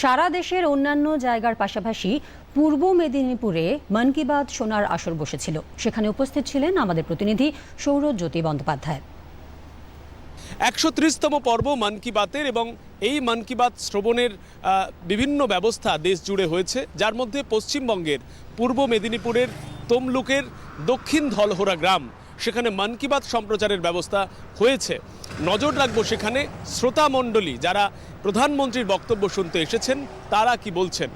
সারা দেশের অন্যান্য জায়গার পাশাপাশি পূর্ব মেদিনীপুরে মন কি বাত শোনার আসর বসেছিল। সেখানে উপস্থিত ছিলেন আমাদের প্রতিনিধি সৌরজ্যোতি বন্দ্যোপাধ্যায়। একশো ত্রিশতম পর্ব মন কি বাতের এবং এই মন কি বাত শ্রবণের বিভিন্ন ব্যবস্থা দেশ জুড়ে হয়েছে, যার মধ্যে পশ্চিমবঙ্গের, পূর্ব মেদিনীপুরের, তমলুকের দক্ষিণ ধলহোরা গ্রাম, সেখানে মন কি বাত সম্প্রচারের ব্যবস্থা হয়েছে। নজর রাখব সেখানে শ্রোতা মণ্ডলী, যারা প্রধানমন্ত্রীর বক্তব্য শুনতে এসেছেন, তারা কি বলছেন?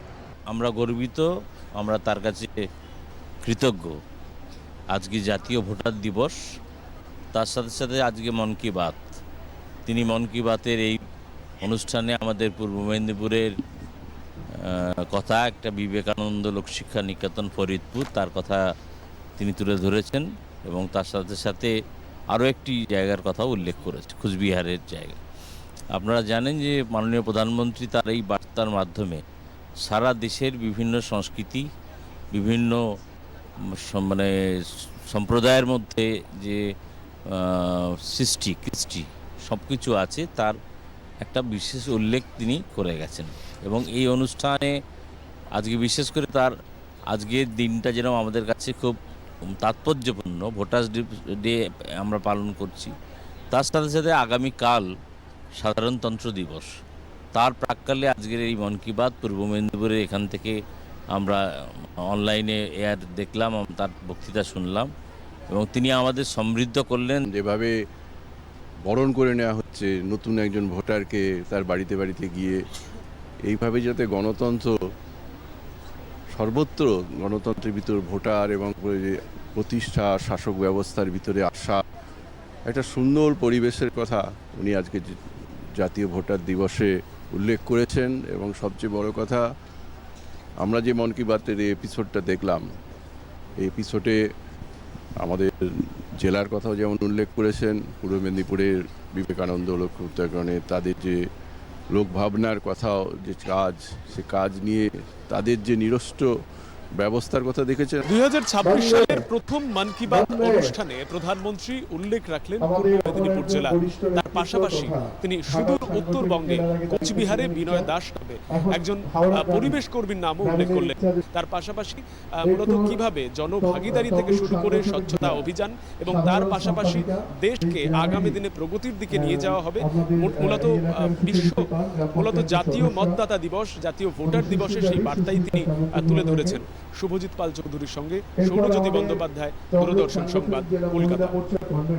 আমরা গর্বিত, আমরা তার কাছে কৃতজ্ঞ। আজকে জাতীয় ভোটার দিবস, তার সাথে সাথে আজকে মন কি বাত। তিনি মন কি বাতের এই অনুষ্ঠানে আমাদের পূর্ব মেদিনীপুরের কথা, একটা বিবেকানন্দ লোকশিক্ষা নিকেতন ফরিদপুর, তার কথা তিনি তুলে ধরেছেন এবং তার সাথে সাথে আরও একটি জায়গার কথা উল্লেখ করেছে, কুচবিহারের জায়গা। আপনারা জানেন যে মাননীয় প্রধানমন্ত্রী তার এই বার্তার মাধ্যমে সারা দেশের বিভিন্ন সংস্কৃতি, বিভিন্ন মানে সম্প্রদায়ের মধ্যে যে সৃষ্টি, কৃষ্টি সব কিছু আছে, তার একটা বিশেষ উল্লেখ তিনি করে গেছেন। এবং এই অনুষ্ঠানে আজকে বিশেষ করে তার আজকের দিনটা যেন আমাদের কাছে খুব তাৎপর্যপূর্ণ ভোটার্স ডে আমরা পালন করছি। তার সাথে সাথে আগামীকাল সাধারণতন্ত্র দিবস। তার প্রাককালে আজকের এই মন কি বাত পূর্ব মেদিনীপুরে এখান থেকে আমরা অনলাইনে এয়ার দেখলাম তার বক্তৃতা শুনলাম এবং তিনি আমাদের সমৃদ্ধ করলেন। যেভাবে বরণ করে নেওয়া হচ্ছে নতুন একজন ভোটারকে তার বাড়িতে বাড়িতে গিয়ে, এইভাবে যাতে গণতন্ত্র সর্বত্র গণতন্ত্রের ভিতর ভোটার এবং প্রতিষ্ঠা, শাসক ব্যবস্থার ভিতরে আসা, একটা সুন্দর পরিবেশের কথা উনি আজকে জাতীয় ভোটার দিবসে উল্লেখ করেছেন এবং সবচেয়ে বড় কথা, আমরা যে মন কি বাতের এপিসোডটা দেখলাম, এই এপিসোডে আমাদের জেলার কথাও যেমন উল্লেখ করেছেন, পূর্ব মেদিনীপুরের বিবেকানন্দ লোক উত্তরাখণ্ডে তাদের যে লোকভাবনার কথাও যে কাজ সে কাজ নিয়ে তাদের যে নিরস্ত ব্যবস্থার কথা দেখেছেন? দুই সালের প্রথম মন কি বাত অনুষ্ঠানে প্রধানমন্ত্রী উল্লেখ রাখলেন পূর্ব মেদিনীপুর জেলা। তার পাশাপাশি তিনি সুদূর উত্তরবঙ্গে কোচবিহারে বিনয় দাস নামে একজন পরিবেশ কর্মীর নামও উল্লেখ করলেন। তার পাশাপাশি মূলত কীভাবে জনভাগিদারি থেকে শুরু করে স্বচ্ছতা অভিযান এবং তার পাশাপাশি দেশকে আগামী দিনে প্রগতির দিকে নিয়ে যাওয়া হবে। মূলত বিশ্ব মূলত জাতীয় মতদাতা দিবস জাতীয় ভোটার দিবসে সেই বার্তাই তিনি তুলে ধরেছেন। শুভজিৎ পাল চৌধুরীর সঙ্গে সৌরজ্যোতি বন্দ্যোপাধ্যায় দূরদর্শন সংবাদ কলকাতা।